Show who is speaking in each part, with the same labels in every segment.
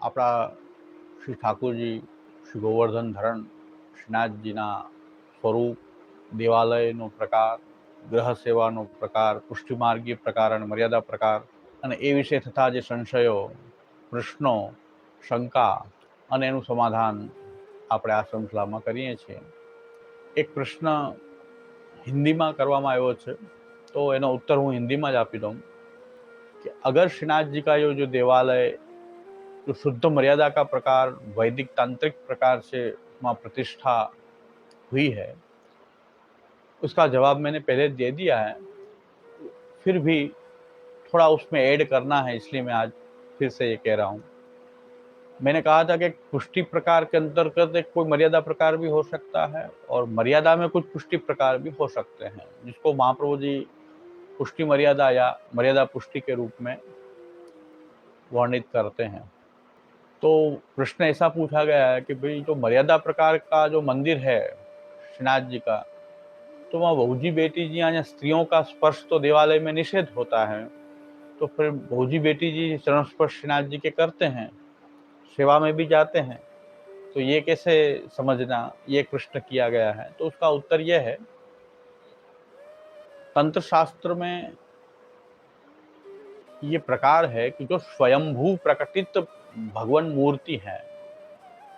Speaker 1: આપણા શ્રી ઠાકોરજી શ્રી ગોવર્ધન ધરણ શ્રીનાથજીના સ્વરૂપ, દેવાલયનો પ્રકાર ગ્રહ સેવાનો પ્રકાર, પુષ્ટિમાર્ગીય પ્રકાર અને મર્યાદા પ્રકાર અને એ વિશે થતા જે સંશયો, પ્રશ્નો, શંકા અને એનું સમાધાન આપણે આ શ્રંખલામાં કરીએ છીએ. એક પ્રશ્ન હિન્દીમાં કરવામાં આવ્યો છે. તો એનો ઉત્તર હું હિન્દીમાં જ આપી દઉં कि अगर श्रीनाथ जी का यो जो देवालय जो शुद्ध मर्यादा का प्रकार वैदिक तांत्रिक प्रकार से वहाँ प्रतिष्ठा हुई है उसका जवाब मैंने पहले दे दिया है फिर भी थोड़ा उसमें ऐड करना है इसलिए मैं आज फिर से ये कह रहा हूँ मैंने कहा था कि पुष्टि प्रकार के अंतर्गत एक कोई मर्यादा प्रकार भी हो सकता है और मर्यादा में कुछ पुष्टि प्रकार भी हो सकते हैं जिसको महाप्रभु जी पुष्टि मर्यादा या मर्यादा पुष्टि के रूप में वर्णित करते हैं। तो प्रश्न ऐसा पूछा गया है कि भाई जो मर्यादा प्रकार का जो मंदिर है, श्रीनाथ जी का तो वहाँ बहुजी बेटी जी या स्त्रियों का स्पर्श तो देवालय में निषेध होता है तो फिर बहुजी बेटी जी चरण स्पर्श श्रीनाथ जी के करते हैं, सेवा में भी जाते हैं तो ये कैसे समझना, ये प्रश्न किया गया है? तो उसका उत्तर यह है तंत्र शास्त्र में ये प्रकार है कि जो स्वयंभू प्रकटित भगवान मूर्ति है,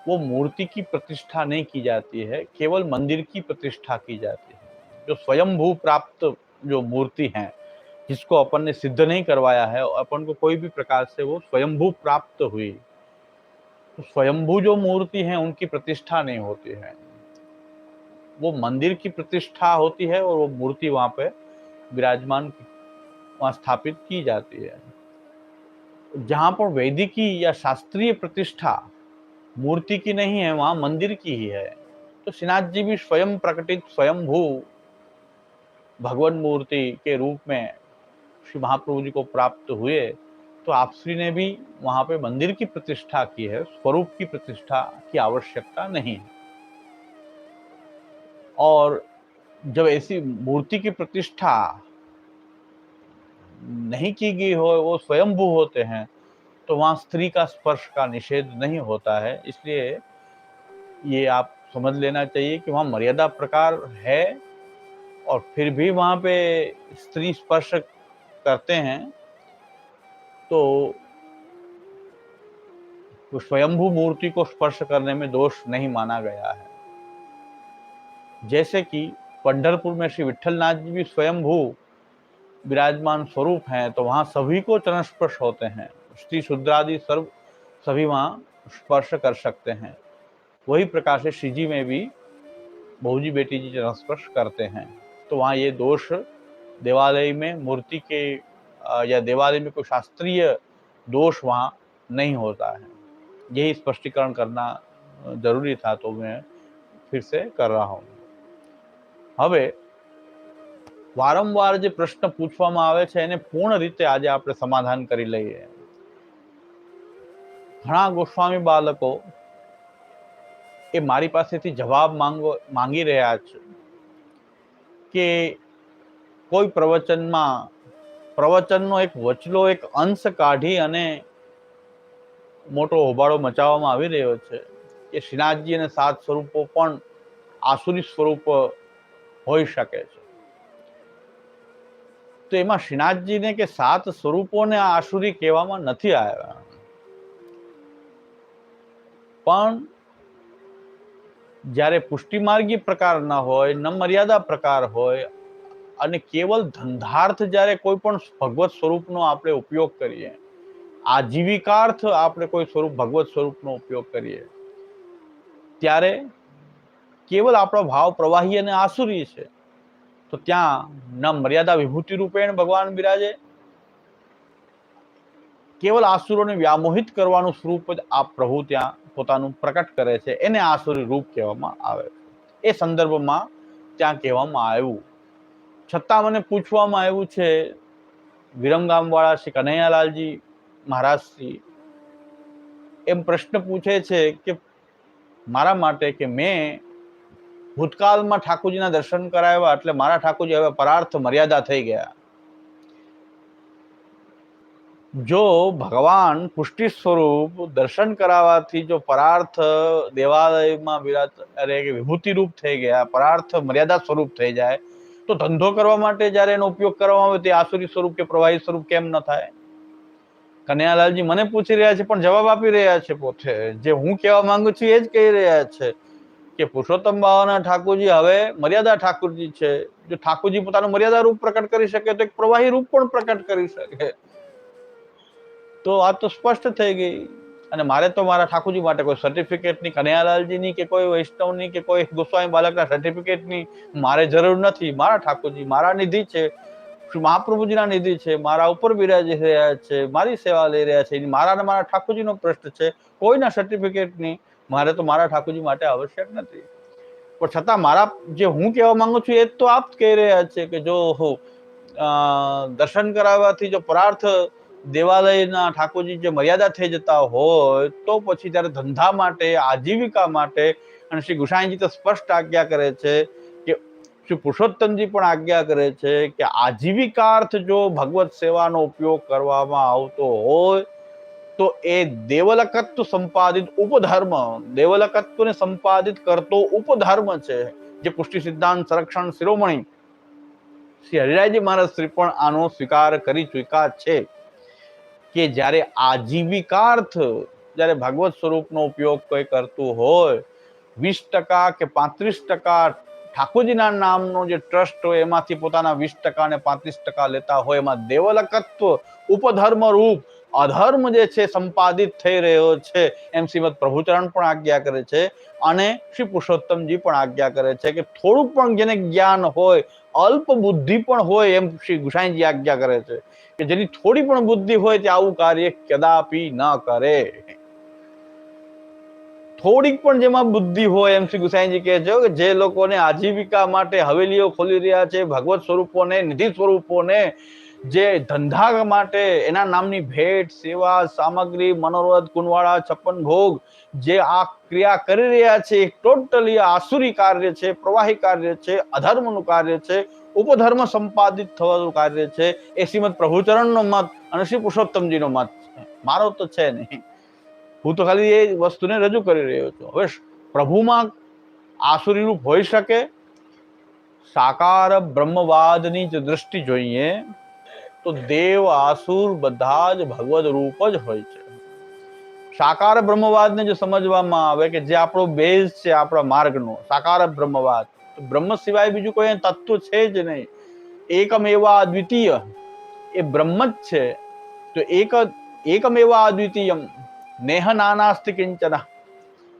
Speaker 1: वो मूर्ति की प्रतिष्ठा नहीं की जाती है, केवल मंदिर की प्रतिष्ठा की जाती है। जो स्वयंभू प्राप्त जो मूर्ति है, जिसको अपन ने सिद्ध नहीं करवाया है, अपन को कोई भी प्रकार से वो स्वयंभू प्राप्त हुई तो स्वयंभू जो मूर्ति है, उनकी प्रतिष्ठा नहीं होती है। वो मंदिर की प्रतिष्ठा होती है और वो मूर्ति वहाँ पे विराजमान वहाँ स्थापित की जाती है। जहाँ पर वैदिकी या शास्त्रीय प्रतिष्ठा मूर्ति की नहीं है, वहाँ मंदिर की ही है। तो श्रीनाथ जी भी स्वयं प्रकटित, स्वयंभू भगवान मूर्ति के रूप में श्री महाप्रभु जी को प्राप्त हुए तो आप श्री ने भी वहाँ पे मंदिर की प्रतिष्ठा की है, स्वरूप की प्रतिष्ठा की आवश्यकता नहीं है। और जब ऐसी मूर्ति की प्रतिष्ठा नहीं की गई हो, वो स्वयंभू होते हैं तो वहाँ स्त्री का स्पर्श का निषेध नहीं होता है। इसलिए ये आप समझ लेना चाहिए कि वहाँ मर्यादा प्रकार है और फिर भी वहाँ पे स्त्री स्पर्श करते हैं तो स्वयंभू मूर्ति को स्पर्श करने में दोष नहीं माना गया है। जैसे कि पंढरपुर में श्री विठलनाथ जी भी स्वयंभू विराजमान स्वरूप हैं तो वहाँ सभी को चरण स्पर्श होते हैं। स्त्री शुद्रादि सर्व सभी वहाँ स्पर्श कर सकते हैं। वही प्रकार से श्री जी में भी, बहुजी बेटी जी चरण स्पर्श करते हैं। तो वहाँ ये दोष देवालय में, मूर्ति के या देवालय में कोई शास्त्रीय दोष वहाँ नहीं होता है। यही स्पष्टीकरण करना ज़रूरी था तो मैं फिर से कर रहा हूँ। હવે વારંવાર જે પ્રશ્ન પૂછવામાં આવે છે, એને પૂર્ણ રીતે આજે આપણે સમાધાન કરી લઈએ. ઘણા ગોસ્વામી બાળકો એ મારી પાસેથી જવાબ માંગો, માંગી રહ્યા છે કે કોઈ પ્રવચનમાં, પ્રવચનનો એક વચલો, એક અંશ કાઢી અને મોટો હોબાળો મચાવવામાં આવી રહ્યો છે કે શ્રીનાથજી અને સાત સ્વરૂપો પણ આસુરી સ્વરૂપ હોઈ શકે છે. તો એમાં શ્રીનાથજીને કે સાત સ્વરૂપોને આ આસુરી કહેવામાં નથી આવ્યા. પણ જ્યારે પુષ્ટિમાર્ગી પ્રકારના હોય, ન મર્યાદા પ્રકાર હોય અને કેવલ ધંધાર્થ જ્યારે કોઈ પણ ભગવત સ્વરૂપનો આપણે ઉપયોગ કરીએ, આજીવિકાર્થ આપણે કોઈ સ્વરૂપ ભગવત સ્વરૂપનો ઉપયોગ કરીએ, ત્યારે કેવલ આપણો ભાવ પ્રવાહી અને આસુરી છે તો ત્યાં ન મર્યાદા વિભૂતિ રૂપેણ ભગવાન બિરાજે કેવલ આસુરોને વ્યામોહિત કરવાનું સ્વરૂપ જ આ પ્રભુ ત્યાં પોતાનું પ્રકટ કરે છે. એને આસુરી રૂપ કહેવામાં આવે એ સંદર્ભમાં ત્યાં કહેવામાં આવ્યું. છતાં મને પૂછવામાં આવ્યું છે, વિરમગામવાળા શ્રી કનૈયાલાલજી મહારાજશ્રી એમ પ્રશ્ન પૂછે છે કે મારા માટે કે મેં ભૂતકાળમાં ઠાકોરજીના દર્શન કરાવ્યા એટલે મારા ઠાકોરજી હવે પરાર્થ મર્યાદા થઈ ગયા. જો ભગવાન પુષ્ટિ સ્વરૂપ દર્શન કરાવવાથી જો પરાર્થ દેવાલયમાં વિરાજ અરે વિભૂતિ રૂપ થઈ ગયા, પરાર્થ મર્યાદા સ્વરૂપ થઈ જાય, તો ધંધો કરવા માટે જ્યારે એનો ઉપયોગ કરવામાં આવે તે આસુરી સ્વરૂપ કે પ્રવાહી સ્વરૂપ કેમ ન થાય? કનૈયાલાલજી મને પૂછી રહ્યા છે, પણ જવાબ આપી રહ્યા છે પોતે. જે હું કહેવા માંગુ છું એ જ કહી રહ્યા છે. કે પુરુષોત્તમ બાવાના ઠાકોરજી હવે મર્યાદા ઠાકોરજી છે. જો ઠાકોરજી પોતાનું મર્યાદા રૂપ પ્રકટ કરી શકે તો એક પ્રવાહી રૂપ પણ પ્રકટ કરી શકે. તો આ તો સ્પષ્ટ થઈ ગઈ. અને મારે તો મારા ઠાકોરજી માટે કોઈ સર્ટિફિકેટની કનૈયાલાલજીની કે કોઈ વૈષ્ણવની કે કોઈ ગોસ્વામી બાલકના સર્ટિફિકેટની મારે જરૂર નથી. મારા ઠાકોરજી મારા નિધિ છે. મહાપ્રભુજીના નિધિ છે. મારા ઉપર બિરાજી રહ્યા છે. મારી સેવા લઈ રહ્યા છે. મારા અને મારા ઠાકોરજીનો પ્રશ્ન છે. કોઈના સર્ટિફિકેટની મારે તો મારા ઠાકોરજી માટે આવશ્યક નથી. પણ છતાં મારા જે હું કહેવા માંગુ છું, એ તો આપ કહી રહ્યા છે કે જો હો દર્શન કરાવવાથી જો પરાર્થ દેવાલયના ઠાકોરજી જે મર્યાદા થઈ જતા હોય, તો પછી ત્યારે ધંધા માટે, આજીવિકા માટે, અને શ્રી ગુસાઈજી તો સ્પષ્ટ આજ્ઞા કરે છે કે, શ્રી પુરુષોત્તમજી પણ આજ્ઞા કરે છે કે આજીવિકાર્થ જો ભગવત સેવાનો ઉપયોગ કરવામાં આવતો હોય તો એ દેવલકત્વ સંપાદિત ઉપધર્મ, દેવલકત્વને સંપાદિત કરતો ઉપધર્મ છે, જે પુષ્ટિ સિદ્ધાંત, સંરક્ષણ, શિરોમણી. શ્રી હરિરાયજી મહારાજ શ્રી પણ આનો સ્વીકાર કરી ચૂક્યા છે કે જ્યારે આજીવિકાર્થ, જ્યારે ભાગવત સ્વરૂપનો ઉપયોગ કોઈ કરતું હોય, વીસ ટકા કે પાંત્રીસ ટકા ઠાકોરજીના નામનો જે ટ્રસ્ટ હોય, એમાંથી પોતાના વીસ ટકા ને પાંત્રીસ ટકા લેતા હોય, એમાં દેવલકત્વ ઉપધર્મ રૂપ અધર્મ જે છે, સંપાદિત થઈ રહ્યો છે, એમ શ્રીમદ પ્રભુચરણ પણ આજ્ઞા કરે છે અને શ્રી પુરુષોત્તમજી પણ આજ્ઞા કરે છે કે થોડુંક પણ જેને જ્ઞાન હોય, અલ્પ બુદ્ધિ પણ હોય એમ શ્રી ગુસાઈજી આજ્ઞા કરે છે કે જેની થોડી પણ બુદ્ધિ હોય તે આવું કાર્ય કદાપી ન કરે. થોડીક પણ જેમાં બુદ્ધિ હોય એમ શ્રી ગુસાઈજી કહે છે કે જે લોકોને આજીવિકા માટે હવેલીઓ ખોલી રહ્યા છે, ભગવત સ્વરૂપોને, નિધિ સ્વરૂપોને જે ધંધા માટે એના નામની ભેટ, સેવા, સામગ્રી, મનોરથ કુંવાળા છપ્પન ભોગ જે આ ક્રિયા કરી રહ્યા છે ટોટલી આસુરી કાર્ય છે, પ્રવાહી કાર્ય છે, અધર્મનું કાર્ય છે, ઉપધર્મ સંપાદિત થવાનું કાર્ય છે. એ શ્રીમદ પ્રભુચરણનો મત અને શ્રી પુરુષોત્તમજીનો મત છે. મારો તો છે નહીં. હું તો ખાલી એ વસ્તુને રજૂ કરી રહ્યો છું. હવે પ્રભુમાં આસુરી રૂપ હોઈ શકે? સાકાર બ્રહ્મવાદની જ દૃષ્ટિ જોઈએ. તો દેવ આસુર બધા જ ભગવદ રૂપ જ હોય છે. સાકાર બ્રહ્મવાદને જો સમજવામાં આવે કે જે આપણો બેઝ છે, આપણા માર્ગનો, સાકાર બ્રહ્મવાદ બ્રહ્મ સિવાય બીજું કોઈ તત્વ છે જ નહીં. એકમ એવા અદ્વિતીય, એ બ્રહ્મ જ છે. તો એક એકમ એવા અદ્વિતીયમ, નેહ નાનાસ્તિ કિંચના.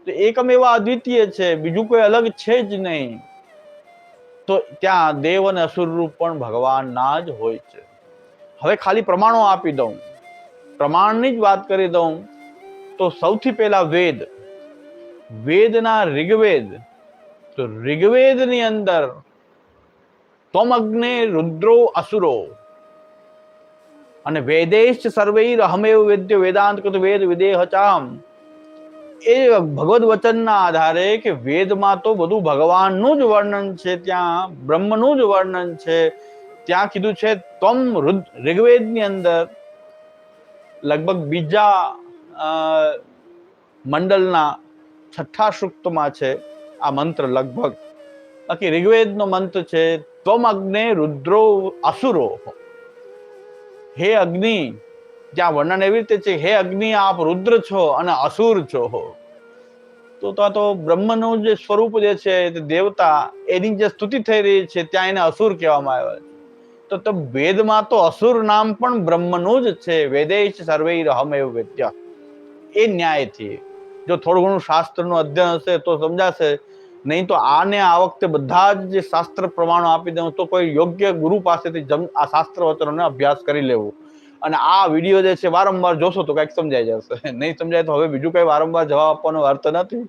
Speaker 1: તો એકમ એવા અદ્વિતીય છે, બીજું કોઈ અલગ છે જ નહીં. તો ત્યાં દેવ અને અસુર રૂપ પણ ભગવાનના જ હોય છે. હવે ખાલી પ્રમાણો આપી દઉં. પ્રમાણની જ વાત કરી દઉં તો સૌથી પહેલા વેદ. વેદના ઋગ્વેદ. તો ઋગ્વેદની અંદર તમગ્ને રુદ્રો અસુરો. અને વેદેશ સર્વૈર અહમેવ વેદ્ય વેદાંત કૃત વેદ વિદેહ ચામ એ ભગવદ વચનના આધારે કે વેદમાં તો બધું ભગવાનનું જ વર્ણન છે ત્યાં, બ્રહ્મનું જ વર્ણન છે. ત્યાં કીધું છે, તમ ઋગ્વેદની અંદર લગભગ બીજા મંડલના છઠ્ઠા સૂક્તમાં છે આ મંત્ર લગભગ. બાકી ઋગ્વેદનો મંત્ર છે ત્વમ અગ્ને રુદ્રો અસુરો હે. અગ્નિ જ્યાં વર્ણન એવી રીતે છે, હે અગ્નિ, આપ રુદ્ર છો અને અસુર છો તો તો તો બ્રહ્મનું જે સ્વરૂપ જે છે, તે દેવતા એની જે સ્તુતિ થઈ રહી છે, ત્યાં એને અસુર કહેવામાં આવ્યા છે. તો તો વેદમાં તો અસુર નામ પણ બ્રહ્મનું જ છે. વેદેશ સર્વે રહમ એવું વેત્ય એ ન્યાયથી જો થોડું ઘણું શાસ્ત્રનું અધ્યયન હશે તો સમજાશે. નહીં તો આને આ વખતે બધા જ જે શાસ્ત્ર પ્રમાણો આપી દઉં તો કોઈ યોગ્ય ગુરુ પાસેથી જમ આ શાસ્ત્ર વચનોને અભ્યાસ કરી લેવું. અને આ વીડિયો જે છે વારંવાર જોશો તો કંઈક સમજાઈ જશે. નહીં સમજાય તો હવે બીજું કંઈ વારંવાર જવાબ આપવાનો અર્થ નથી.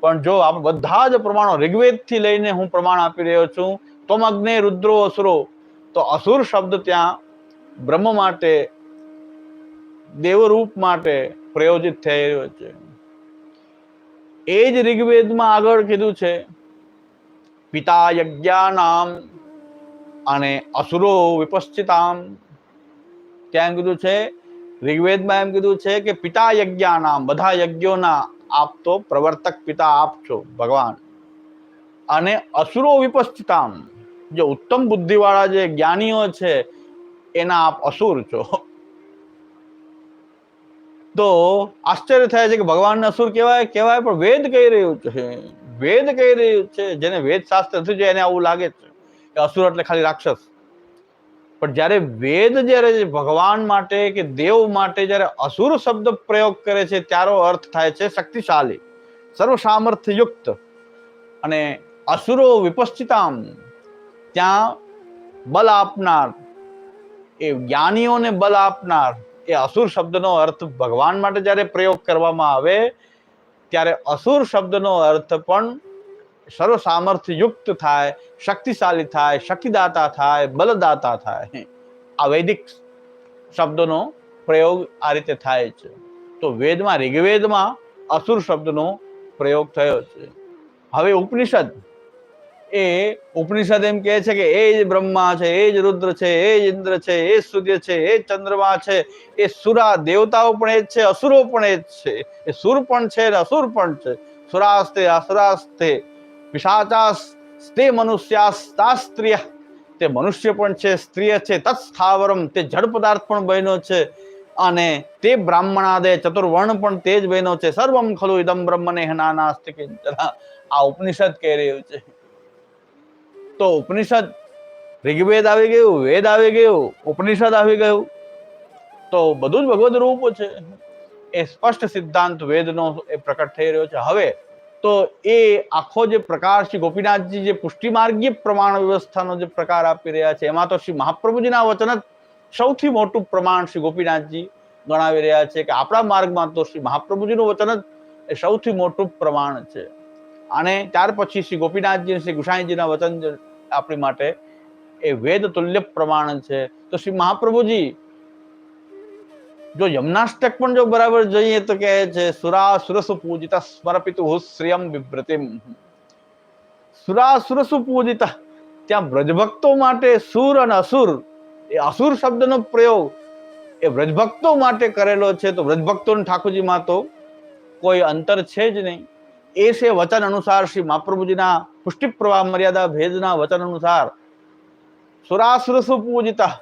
Speaker 1: પણ જો આ બધા જ પ્રમાણો ઋગ્વેદથી લઈને હું પ્રમાણ આપી રહ્યો છું, તમ અગ્ને રુદ્રો અસુરો તો અસુર શબ્દ ત્યાં બ્રહ્મ માટે, દેવરૂપ માટે પ્રયોજિત થઈ રહ્યો છે. એ જ ઋગ્વેદમાં આગળ કીધું છે, પિતા યજ્ઞાનામ અને અસુરો વિપશ્ચિતામ. ત્યાં કીધું છે, ઋગ્વેદમાં એમ કીધું છે કે, પિતા યજ્ઞાનામ, બધા યજ્ઞોના આપ તો પ્રવર્તક પિતા આપ છો, ભગવાન. અને અસુરો વિપસ્થિતામ જે ઉત્તમ બુદ્ધિવાળા જે જ્ઞાનીઓ છે, એના આપ અસુર છો. તો આશ્ચર્ય થાય છે કે ભગવાનને અસુર કહેવાય કહેવાય, પણ વેદ કહી રહ્યું છે. વેદ કહી રહ્યું છે, જેને વેદ શાસ્ત્ર થયું છે એને આવું લાગે છે કે અસુર એટલે ખાલી રાક્ષસ. પણ જ્યારે વેદ જ્યારે ભગવાન માટે કે દેવ માટે જ્યારે અસુર શબ્દ પ્રયોગ કરે છે ત્યારો અર્થ થાય છે શક્તિશાળી સર્વ સામર્થ્ય યુક્ત અને અસુરો વિપસ્થિતામ ત્યાં બલ આપનાર, એ જ્ઞાનીઓને બલ આપનાર, એ અસુર શબ્દનો અર્થ ભગવાન માટે જ્યારે પ્રયોગ કરવામાં આવે, ત્યારે અસુર શબ્દનો અર્થ પણ સર્વ સામર્થ્યયુક્ત થાય, શક્તિશાળી થાય શક્તિદાતા થાય, બલદાતા થાય. આ વૈદિક શબ્દનો પ્રયોગ આ રીતે થાય છે. તો વેદમાં ઋગ્વેદમાં અસુર શબ્દનો પ્રયોગ થયો છે. હવે ઉપનિષદ એ ઉપનિષદ એમ કહે છે કે એ જ બ્રહ્મા છે, એ જ રુદ્ર છે, એ જ ઇન્દ્ર છે, એ સૂર્ય છે, એ ચંદ્રમા છે, એ સુરા દેવતાઓ પણ એ જ છે, અસુરો પણ એ જ છે. એ સુર પણ છે અને અસુર પણ છે. સુરાસ્તે, અસુરાસ્તે પિશાચાસ્તે મનુષ્યાસ્તા સ્ત્રીય તે મનુષ્ય પણ છે, સ્ત્રીય છે, તત્સ્થાવરમ. તે જળ પદાર્થ પણ બન્યો છે અને તે બ્રાહ્મણાદે ચતુર્વર્ણ પણ તે જ બહેનો છે. સર્વમ ખલુ ઇદમ બ્રહ્મને હના નાસ્તિક આ ઉપનિષદ કહી રહ્યું છે. તો ઉપનિષદ ઋગ્વેદ આવી ગયું, વેદ આવી ગયું, ઉપનિષદ આવી ગયું. તો બધું જ ભગવદ રૂપ છે. એ સ્પષ્ટ સિદ્ધાંત વેદનો એ પ્રકટ થઈ રહ્યો છે. હવે તો એ આખો જે પ્રકાર શ્રી ગોપીનાથજી જે પુષ્ટિમાર્ગીય પ્રમાણ વ્યવસ્થાનો જે પ્રકાર આપી રહ્યા છે, એમાં તો શ્રી મહાપ્રભુજીના વચન જ સૌથી મોટું પ્રમાણ શ્રી ગોપીનાથજી ગણાવી રહ્યા છે કે આપણા માર્ગમાં તો શ્રી મહાપ્રભુજીનું વચન જ એ સૌથી મોટું પ્રમાણ છે. અને ત્યાર પછી શ્રી ગોપીનાથજી શ્રી ગુસાઈજીના વચન આપણી માટે એ વેદ તુલ્ય પ્રમાણ છે. તો શ્રી મહાપ્રભુજી, જો યમનાષ્ટક પણ જો બરાબર જોઈએ તો કહે છે સુરા સુરસુ પૂજિતા સ્મરપિતુ શ્રિયમ વિભ્રતિમ. સુરા સુરસુ પૂજિતા, ત્યાં વ્રજભક્તો માટે સુર અને અસુર, એ અસુર શબ્દનો પ્રયોગ એ વ્રજભક્તો માટે કરેલો છે. તો વ્રજભક્તો અને ઠાકોરજીમાં તો કોઈ અંતર છે જ નહીં. એ છે વચન અનુસાર શ્રી મહાપ્રભુજીના પુષ્ટિ પ્રવાહ મર્યાદા ભેદના વચન અનુસાર સુરાસુરસુ પૂજિતા.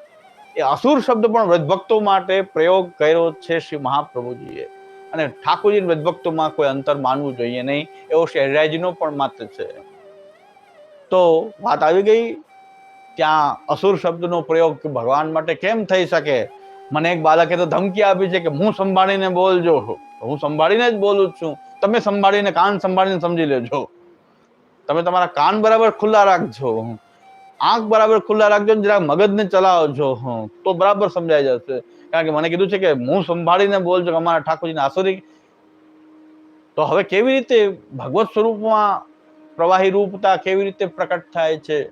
Speaker 1: એ અસુર શબ્દ પણ વ્રજભક્તો માટે પ્રયોગ કર્યો છે શ્રી મહાપ્રભુજીએ. અને ઠાકોરજી વ્રજભક્તોમાં કોઈ અંતર માનવું જોઈએ નહીં, એવો શહેરાજીનો પણ મત છે. તો વાત આવી ગઈ, ત્યાં અસુર શબ્દનો પ્રયોગ ભગવાન માટે કેમ થઈ શકે? મને એક બાળકે તો ધમકી આપી છે કે હું સંભાળીને બોલજો. હું સંભાળીને જ બોલું છું. તમે સંભાળીને, કાન સંભાળીને સમજી લેજો. તમે તમારા કાન બરાબર ખુલ્લા રાખજો. આંખ બરાબર ખુલ્લા રાખજો ને જરાક મગજને ચલાવજો. તો બરાબર સમજાઈ જશે. કારણ કે મને કીધું છે કે હું સંભાળીને બોલજો કે અમારા ઠાકોરજીને આસુરી તો હવે કેવી રીતે ભગવત સ્વરૂપમાં પ્રવાહી રૂપતા કેવી રીતે પ્રકટ થાય છે?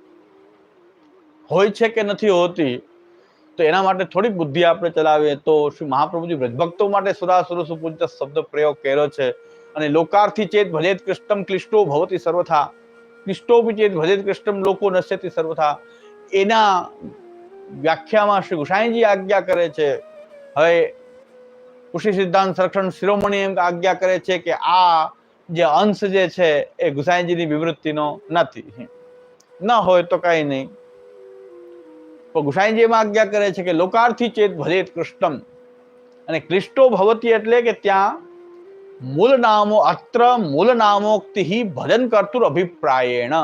Speaker 1: હોય છે કે નથી હોતી? તો એના માટે થોડીક બુદ્ધિ આપણે ચલાવીએ તો શ્રી મહાપ્રભુજી વ્રજભક્તો માટે સુરા સુરસ પૂજિત શબ્દ પ્રયોગ કર્યો છે. અને લોકાર્થી ચેત ભજેત કૃષ્ણમ ક્લિષ્ટો ભવતી સર્વથા. ક્લિષ્ટોપી ચેત ભજેત કૃષ્ણમ લોકો નશ્યતિ સર્વથા. એના વ્યાખ્યામાં શ્રી ગુસાઈજી આજ્ઞા કરે છે હવે કૃષિ સિદ્ધાંત સંરક્ષણ શિરોમણી એમ આજ્ઞા કરે છે કે આ જે અંશ જે છે એ ગુસાઈજીની વિવૃત્તિનો નથી. ન હોય તો કાંઈ નહીં. તો ગુસાઈજી એમાં આજ્ઞા કરે છે કે લોકાર્થી ચેત ભલે કૃષ્ણમ. અને ક્લિષ્ટો ભવતી એટલે કે ત્યાં મૂળ નામો અત્ર મૂળ નામોક્તિ ભજન કરતુર અભિપ્રાયેણ.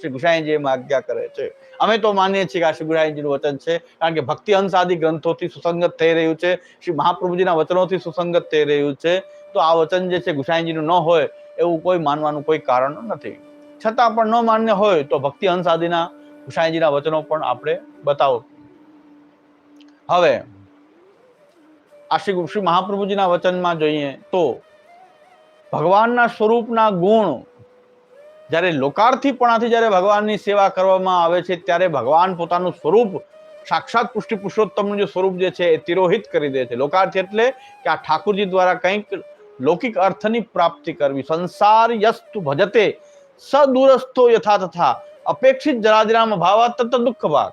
Speaker 1: શ્રી ગુસાઈજી એમ આજ્ઞા કરે છે. અમે તો માનીએ છીએ કે આ શ્રી ગુસાઈજીનું વચન છે, કારણ કે ભક્તિ અંશ આદિ ગ્રંથોથી સુસંગત થઈ રહ્યું છે, શ્રી મહાપ્રભુજીના વચનોથી સુસંગત થઈ રહ્યું છે. તો આ વચન જે છે ગુસાઈજીનું ન હોય એવું કોઈ માનવાનું કોઈ કારણ નથી. છતાં પણ ન માન્ય હોય તો ભક્તિ અંશ આદિના ગુસાઈજીના વચનો પણ આપણે બતાવો. હવે, આ શ્રી શ્રી મહાપ્રભુજીના વચનમાં જોઈએ તો, ભગવાનના સ્વરૂપના ગુણ જ્યારે લોકાર્થીપણાથી જ્યારે ભગવાનની સેવા કરવામાં આવે છે, ત્યારે ભગવાન પોતાનું સ્વરૂપ, સાક્ષાત પુષ્ટિ પુરુષોત્તમનું જે સ્વરૂપ જે છે એ તિરોહિત કરી દે છે. લોકાર્થી એટલે કે આ ઠાકુરજી દ્વારા કંઈક લૌકિક અર્થની પ્રાપ્તિ કરવી. સંસાર યસ્તુ ભજતે સદુરસ્થો યથા તથા. અપેક્ષિત જરાજરામ ભાવ તત્ત દુઃખ ભાગ.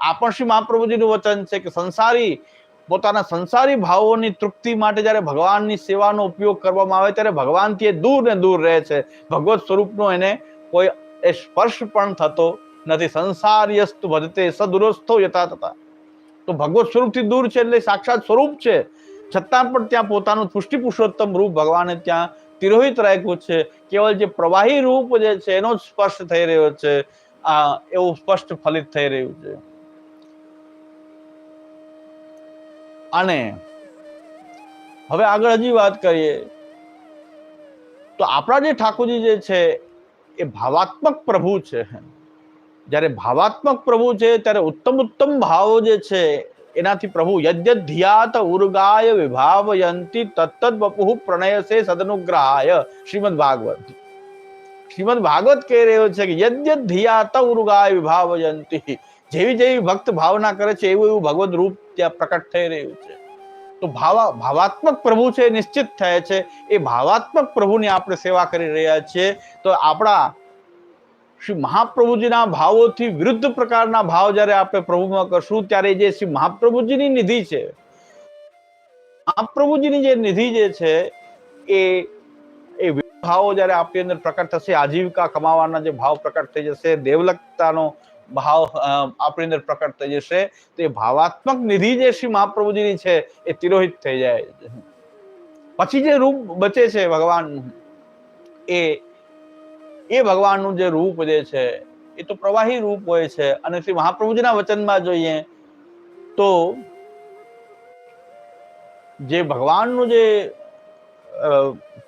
Speaker 1: આ પણ શ્રી મહાપ્રભુજીનું વચન છે કે સંસારી, પોતાના સંસારી ભાવોની તૃપ્તિ માટે જ્યારે ભગવાનની સેવાનો ઉપયોગ કરવામાં આવે ત્યારે ભગવાનથી એ દૂર ને દૂર રહે છે. ભગવત સ્વરૂપનો એને કોઈ એ સ્પર્શ પણ થતો નથી. સંસારીયસ્તુ ભજતે સદુરસ્થો યથા તથા. તો ભગવત સ્વરૂપથી દૂર છે એટલે સાક્ષાત સ્વરૂપ છે. છતાં પણ ત્યાં પોતાનું પુષ્ટિ પુરુષોત્તમ રૂપ ભગવાને ત્યાં તિરોહિત રાખ્યું છે. કેવળ જે પ્રવાહી રૂપ જે છે એનો જ સ્પષ્ટ થઈ રહ્યો છે. આ એવું સ્પષ્ટ ફલિત થઈ રહ્યું છે. અને હવે આગળ હજી વાત કરીએ. તો આપણા જે ઠાકોરજી જે છે એ ભાવાત્મક પ્રભુ છે. જ્યારે ભાવાત્મક પ્રભુ છે, ત્યારે ઉત્તમ ઉત્તમ ભાવો જે છે એનાથી પ્રભુ યદ્યત ઉર્ગાય વિભાવયંતી તત્તદ વપુ પ્રણયસે સદનુગ્રહાય. શ્રીમદ ભાગવત. શ્રીમદ ભાગવત કહી રહ્યો છે કે યદ્યત ધ્યાત ઉર્ગાય વિભાવયંતી. જેવી જેવી ભક્ત ભાવના કરે છે એવું એવું ભગવદ રૂપ ત્યાં પ્રકટ થઈ રહ્યું છે. તો ભાવા, ભાવાત્મક પ્રભુ છે નિશ્ચિત થાય છે. એ ભાવાત્મક પ્રભુની આપણે સેવા કરી રહ્યા છીએ. તો આપણા શ્રી મહાપ્રભુજીના ભાવોથી વિરુદ્ધ પ્રકારના ભાવ જ્યારે આપણે પ્રભુમાં કરશું, ત્યારે જે શ્રી મહાપ્રભુજીની નિધિ છે, મહાપ્રભુજીની જે નિધિ જે છે, એ એ ભાવો જ્યારે આપણી અંદર પ્રકટ થશે, આજીવિકા કમાવાના જે ભાવ પ્રકટ થઈ જશે દેવલકતાનો ભાવ આપણી અંદર પ્રકટ થઈ જશે, તો એ ભાવાત્મક નિધિ જે શ્રી મહાપ્રભુજીની છે, એ તિરોહિત થઈ જાય. પછી જે રૂપ બચે છે ભગવાનનું એ એ ભગવાનનું જે રૂપ જે છે, એ તો પ્રવાહી રૂપ હોય છે. અને શ્રી મહાપ્રભુજીના વચનમાં જોઈએ તો જે ભગવાનનું જે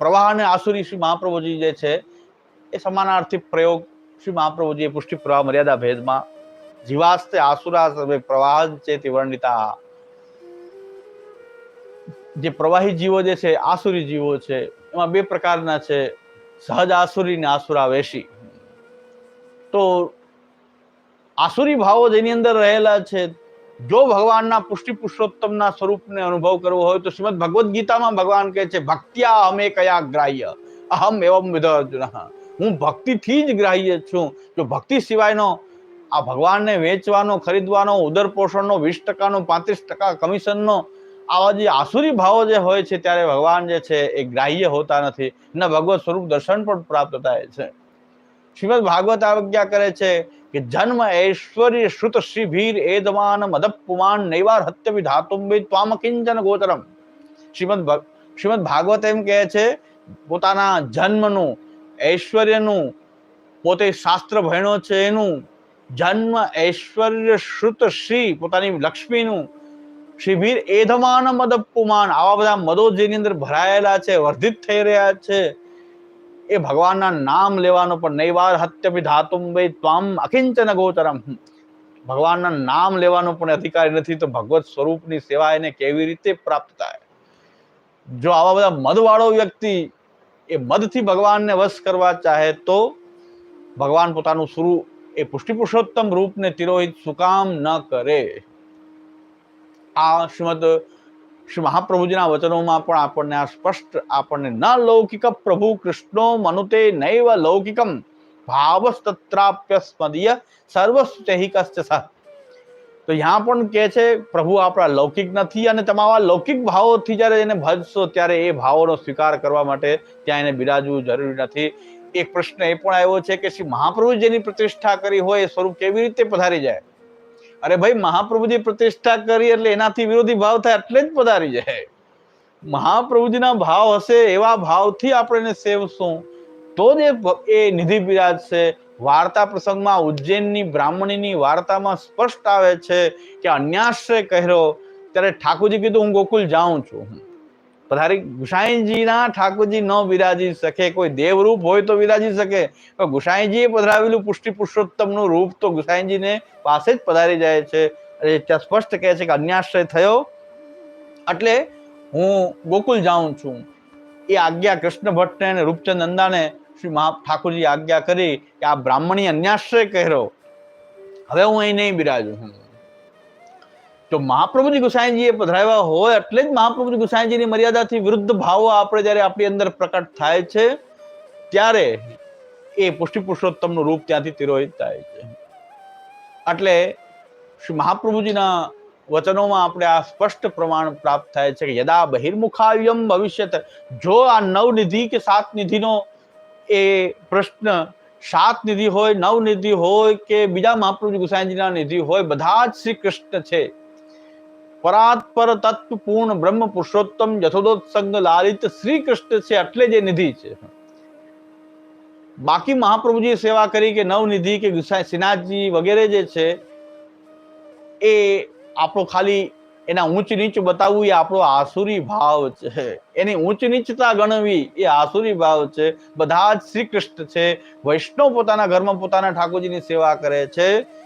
Speaker 1: પ્રવાહ અને આસુરી શ્રી મહાપ્રભુજી જે છે, એ સમાનાર્થી પ્રયોગ શ્રી મહાપ્રભુજીએ પુષ્ટિ પ્રવાહ મર્યાદા ભેદમાં જીવાસ્તે આસુરા પ્રવાહ છે તે વર્ણિતા. જે પ્રવાહી જીવો જે છે, આસુરી જીવો છે, એમાં બે પ્રકારના છે. સહજ આસુરી ને આસુરાવેશી તો આસુરી ભાવો જેની અંદર રહેલા છે. જો ભગવાનના પુષ્ટિ પુરુષોત્તમના સ્વરૂપને અનુભવ કરવો હોય તો શ્રીમદ ભગવદ્ ગીતામાં ભગવાન કહે છે, ભક્ત્યા અમે કયા ગ્રાહ્ય અહમ એવમ વિધ અર્જુન હું ભક્તિથી જ ગ્રાહ્ય છું. જો ભક્તિ સિવાયનો આ ભગવાનને વેચવાનો, ખરીદવાનો ઉદર પોષણનો વીસ ટકાનો, પાંત્રીસ ટકા કમિશનનો આવા જે આસુરી ભાવો જે હોય છે, ત્યારે ભગવાન જે છે, એ ગ્રાહ્ય હોતા નથી અને ભગવત સ્વરૂપ દર્શન પણ પ્રાપ્ત થાય છે. શ્રીમદ ભાગવત આજ્ઞા કરે છે કે, જન્મ ઐશ્વર્ય શ્રુત શ્રી ભીર એદમાન મદપુમાન નૈવાર હત્ય વિધાતુમ વે ત્વામ કિંચન ગોચરમ. શ્રીમદ શ્રીમદ ભાગવત એમ કહે છે, પોતાના જન્મનું, ઐશ્વર્યનું, પોતે શાસ્ત્ર ભણ્યો છે એનું, જન્મ ઐશ્વર્ય શ્રુત શ્રી, પોતાની લક્ષ્મીનું શિબિર એધમાન મદપુમાન આવા બધા મદો જેની અંદર ભરાયેલા છે, વર્ધિત થઈ રહ્યા છે, એ ભગવાનના નામ લેવાનો પણ નૈવાર હત્ય ધાતુમ વૈ ત્વામ અકિંચન ગોચરમ. ભગવાનના નામ લેવાનો પણ અધિકારી નથી, તો ભગવત સ્વરૂપની સેવા એને કેવી રીતે પ્રાપ્ત થાય? જો આવા બધા મદવાળો વ્યક્તિ એ મદથી ભગવાનને વશ કરવા ચાહે, તો ભગવાન પોતાનું સ્વરૂપ એ પુષ્ટિ પુરુષોત્તમ રૂપને તિરોહિત સુકામ ન કરે. આ શ્રીમદ શ્રી મહાપ્રભુજીના વચનોમાં પણ આપણને આ સ્પષ્ટ આપણને ન લૌકિક પ્રભુ કૃષ્ણો મનુતે નૈવ લૌકિકમ ભાવસ્તત્રાપ્ય સ્મદીય સર્વસ્ચહિકશ્ચ સહ. તો यहाँ પણ કહે છે, પ્રભુ, આપણા લૌકિક નથી અને તમારા લૌકિક ભાવોથી જ્યારે એને ભજશો, ત્યારે એ ભાવોનો સ્વીકાર કરવા માટે ત્યાં એને બિરાજવું જરૂરી નથી. એક પ્રશ્ન એ પણ આવ્યો છે કે શ્રી મહાપ્રભુ જેની પ્રતિષ્ઠા કરી હોય એ સ્વરૂપ કેવી રીતે પધારી જાય? અરે ભાઈ, મહાપ્રભુજી પ્રતિષ્ઠા કરી એટલે એનાથી વિરોધી ભાવ થાય એટલે જ પધારી જાય. મહાપ્રભુજીના ભાવ હશે, એવા ભાવથી આપણે એને સેવશું. તો જ એ નિધિ બિરાજશે વાર્તા પ્રસંગમાં ઉજ્જૈનની બ્રાહ્મણીની વાર્તામાં સ્પષ્ટ આવે છે કે અન્યાશ્રય કહ્યો ત્યારે ઠાકોરજી કીધું, હું ગોકુલ જાઉં છું. પધારી ગુસાઈજીના ઠાકોરજી ન બિરાજી શકે, કોઈ દેવરૂપ હોય તો બિરાજી શકે. પણ ગુસાઈજીએ પધરાવેલું પુષ્ટિ પુરુષોત્તમનું રૂપ તો ગુસાઈજીને પાસે જ પધારી જાય છે. ત્યાં સ્પષ્ટ કહે છે કે અન્યાશ્રય થયો. એટલે હું ગોકુલ જાઉં છું. એ આજ્ઞા કૃષ્ણ ભટ્ટને અને રૂપચંદ નંદાને શ્રી મહા ઠાકોરજી આજ્ઞા કરી કે આ બ્રાહ્મણી અન્યાશ્રય કહેરો હવે હું અહીં નહીં બિરાજું. હું તો મહાપ્રભુજી ગુસાઈજીએ પધરાવ્યા હોય એટલે જ મહાપ્રભુજી ગુસાઈજીની મર્યાદાથી વિરુદ્ધ ભાવો આપણે જ્યારે આપણી અંદર પ્રકટ થાય છે, ત્યારે એ પુષ્ટિ પુરુષોત્તમનું રૂપ ત્યાંથી તિરોહિત થાય છે. એટલે શ્રી મહાપ્રભુજીના વચનોમાં આપણે આ સ્પષ્ટ પ્રમાણ પ્રાપ્ત થાય છે કે યદા બહિર્મુખાવ્યમ ભવિષ્યત. જો આ નવનિધિ કે સાત નિધિનો એ પ્રશ્ન સાત નિધિ હોય, નવ નિધિ હોય કે બીજા મહાપ્રભુ ગુસાઈજીના નિધિ હોય, બધા જ શ્રી કૃષ્ણ છે. પરાત્પર તત્વ પૂર્ણ બ્રહ્મ પુરુષોત્તમ યથોદોત્સંગ લાલિત શ્રી કૃષ્ણ છે એટલે જે નિધિ છે. બાકી મહાપ્રભુજી સેવા કરી કે નવનિધિ કે ગુસાઈ વગેરે જે છે, એ આપણો ખાલી એના ઊંચ નીચ બતાવવું એ આપણો આસુરી ભાવ છે. એની ઊંચ નીચતા ગણવી એ આસુરી ભાવ છે. બધા જ શ્રી કૃષ્ણ છે. વૈષ્ણવ પોતાના ઘરમાં પોતાના ઠાકોરજીની સેવા કરે છે.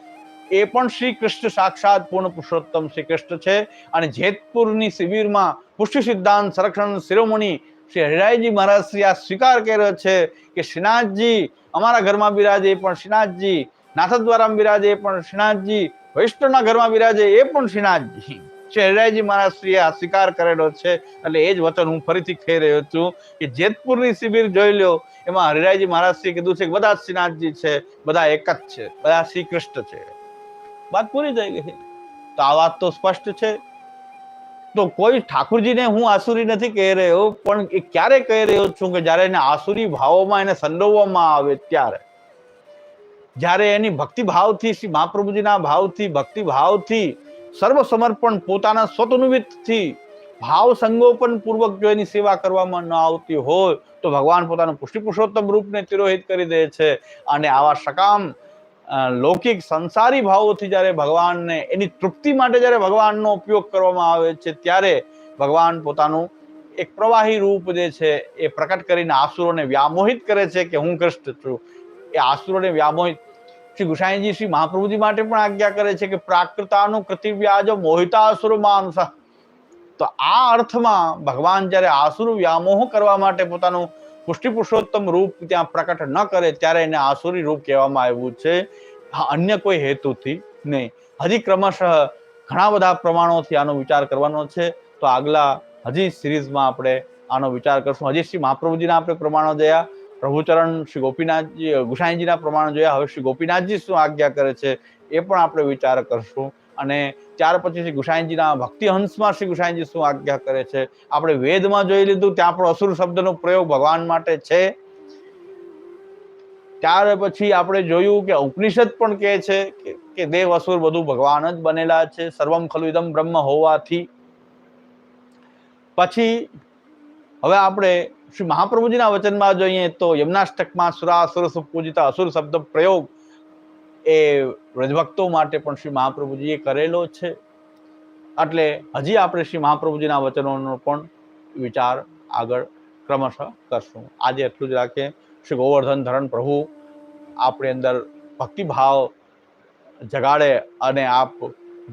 Speaker 1: એ પણ શ્રી કૃષ્ણ સાક્ષાત પૂર્ણ પુરુષોત્તમ શ્રી કૃષ્ણ છે. અને જેતપુરની શિબિરમાં પુષ્ટિ સિદ્ધાંત સંરક્ષણ શિરોમણી શ્રી હરિરાયજી મહારાજ શ્રી આ સ્વીકાર કર્યો છે કે શ્રીનાથજી અમારા ઘરમાં બિરાજે પણ શ્રીનાથજી, નાથદ્વારામાં બિરાજે પણ શ્રીનાથજી, વૈષ્ણવના ઘરમાં બિરાજે એ પણ શ્રીનાથજી. શ્રી હરિરાયજી મહારાજ શ્રીએ આ સ્વીકાર કરેલો છે. એટલે એ જ વચન હું ફરીથી કહી રહ્યો છું કે જેતપુરની શિબિર જોઈ લો, એમાં હરિરાયજી મહારાજ શ્રી કીધું છે કે બધા શ્રીનાથજી છે, બધા એક જ છે, બધા શ્રી કૃષ્ણ છે. વાત પૂરી થઈ ગઈ તો આ વાત તો સ્પષ્ટ છે. તો કોઈ ઠાકુરજીને હું આસુરી નથી કહી રહ્યો, પણ એ ક્યારે કહી રહ્યો છું કે જ્યારે એને આસુરી ભાવોમાં એને સંડોવવામાં આવે ત્યારે. જ્યારે એની ભક્તિભાવથી, શ્રી મહાપ્રભુજીના ભાવથી ભક્તિ ભાવથી સર્વ સમર્પણ પોતાના સ્વતનુવિતથી ભાવ સંગોપન પૂર્વક જો એની સેવા કરવામાં ન આવતી હોય, તો ભગવાન પોતાનું પુષ્ટિ પુરુષોત્તમ રૂપને તિરોહિત કરી દે છે. અને આવા સકામ લૌકિક સંસારી ભાવોથી જ્યારે ભગવાનને, એની તૃપ્તિ માટે જ્યારે ભગવાનનો ઉપયોગ કરવામાં આવે છે, ત્યારે ભગવાન પોતાનું એક પ્રવાહી રૂપ જે છે, એ પ્રકટ કરીને આસુરોને વ્યામોહિત કરે છે કે હું કૃષ્ણ છું. એ આસુરોને વ્યામોહિત, શ્રી ગુસાઈજી શ્રી મહાપ્રભુજી માટે પણ આજ્ઞા કરે છે કે પ્રાકૃતાનું કૃતિવ્યાજ મોહિતા અસુર માનસ તો આ અર્થમાં ભગવાન જ્યારે આસુર વ્યામોહ કરવા માટે પોતાનું પુષ્ટિ પુરુષોત્તમ રૂપ ત્યાં પ્રકટ ન કરે ત્યારે એને આસુરી રૂપ કહેવામાં આવ્યું છે. અન્ય કોઈ હેતુથી નહીં. હજી ક્રમશઃ ઘણા બધા પ્રમાણોથી આનો વિચાર કરવાનો છે. તો આગલા હજી સિરીઝમાં આપણે આનો વિચાર કરશું. હજી શ્રી મહાપ્રભુજીના આપણે પ્રમાણો જોયા. પ્રભુચરણ શ્રી ગોપીનાથજી ગુસાઈજીના પ્રમાણો જોયા. હવે શ્રી ગોપીનાથજી શું આજ્ઞા કરે છે એ પણ આપણે વિચાર કરશું. અને ત્યાર પછી શ્રી ગુસાઈનજીના ભક્તિ હંસમાં શ્રી ગુસાઈનજી શું આજ્ઞા કરે છે? આપણે વેદમાં જોઈ લીધું, ત્યાં પણ અસુર શબ્દનો પ્રયોગ ભગવાન માટે છે. ત્યાર પછી આપણે જોયું કે ઉપનિષદ પણ કહે છે કે- દેવ અસુર બધું ભગવાન જ બનેલા છે, સર્વમ ખલુ ઇદમ બ્રહ્મ હોવાથી. પછી હવે આપણે શ્રી મહાપ્રભુજીના વચનમાં જોઈએ તો યમનાષ્ટકમાં સુરાસુર સુપૂજિતા અસુર શબ્દ પ્રયોગ એ વ્રજભક્તો માટે પણ શ્રી મહાપ્રભુજીએ કરેલો છે. એટલે હજી આપણે શ્રી મહાપ્રભુજીના વચનોનો પણ વિચાર આગળ ક્રમશઃ કરશું. આજે એટલું જ રાખીએ. શ્રી ગોવર્ધન ધરણ પ્રભુ આપણી અંદર ભક્તિભાવ જગાડે અને આપ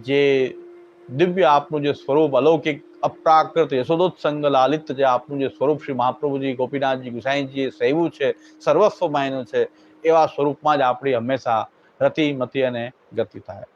Speaker 1: જે દિવ્ય આપનું જે સ્વરૂપ, અલૌકિક, અપ્રાકૃત, યશોદોત્સંગ, લાલિત જે આપનું જે સ્વરૂપ શ્રી મહાપ્રભુજી, ગોપીનાથજી, ગુસાઈજીએ સહેવું છે, સર્વસ્વ માયનું છે, એવા સ્વરૂપમાં જ આપણી હંમેશા રતિ મતિ અને ગતિ થાય.